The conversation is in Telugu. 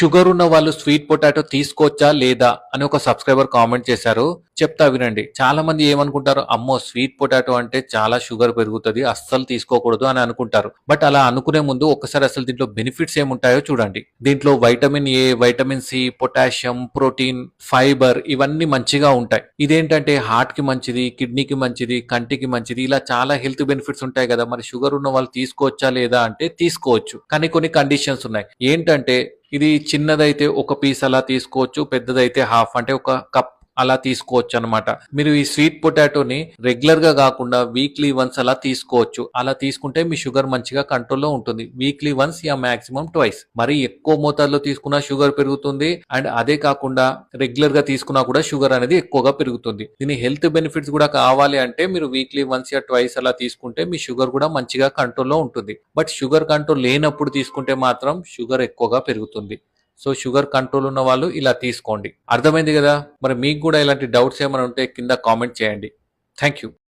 షుగర్ ఉన్న వాళ్ళు స్వీట్ పొటాటో తీసుకోవచ్చా లేదా అని ఒక సబ్స్క్రైబర్ కామెంట్ చేశారు. చెప్తా వినండి. చాలా మంది ఏమనుకుంటారు అమ్మో స్వీట్ పొటాటో అంటే చాలా షుగర్ పెరుగుతుంది అస్సలు తీసుకోకూడదు అని అనుకుంటారు. బట్ అలా అనుకునే ముందు ఒకసారి అసలు దీంట్లో బెనిఫిట్స్ ఏముంటాయో చూడండి. దీంట్లో vitamin A vitamin C potassium protein fibre ఇవన్నీ మంచిగా ఉంటాయి. ఇదేంటంటే హార్ట్కి మంచిది కిడ్నీకి మంచిది కంటికి మంచిది ఇలా చాలా హెల్త్ బెనిఫిట్స్ ఉంటాయి కదా. మరి షుగర్ ఉన్న వాళ్ళు తీసుకోవచ్చా లేదా అంటే తీసుకోవచ్చు. కానీ కొన్ని కండిషన్స్ ఉన్నాయి. ఏంటంటే ఇది చిన్నదైతే ఒక పీస్ అలా తీసుకోవచ్చు పెద్దదైతే హాఫ్ అంటే ఒక కప్ అలా తీసుకోవచ్చు అనమాట మీరు ఈ స్వీట్ పొటాటోని రెగ్యులర్గా కాకుండా వీక్లీ వన్స్ అలా తీసుకోవచ్చు. అలా తీసుకుంటే మీ షుగర్ మంచిగా కంట్రోల్లో ఉంటుంది. వీక్లీ వన్స్ యా మాక్సిమం ట్వైస్ మరి ఎక్కువ మోతాదులో తీసుకున్నా షుగర్ పెరుగుతుంది అండ్ అదే కాకుండా రెగ్యులర్గా తీసుకున్నా కూడా షుగర్ అనేది ఎక్కువగా పెరుగుతుంది. దీని హెల్త్ బెనిఫిట్స్ కూడా కావాలి అంటే మీరు వీక్లీ వన్స్ యా ట్వైస్ అలా తీసుకుంటే మీ షుగర్ కూడా మంచిగా కంట్రోల్లో ఉంటుంది. బట్ షుగర్ కంట్రోల్ లేనప్పుడు తీసుకుంటే మాత్రం షుగర్ ఎక్కువగా పెరుగుతుంది. సో షుగర్ కంట్రోల్ ఉన్న వాళ్ళు ఇలా తీసుకోండి. అర్థమైంది కదా? మరి మీకు కూడా ఇలాంటి డౌట్స్ ఏమైనా ఉంటే కింద కామెంట్ చేయండి. Thank you.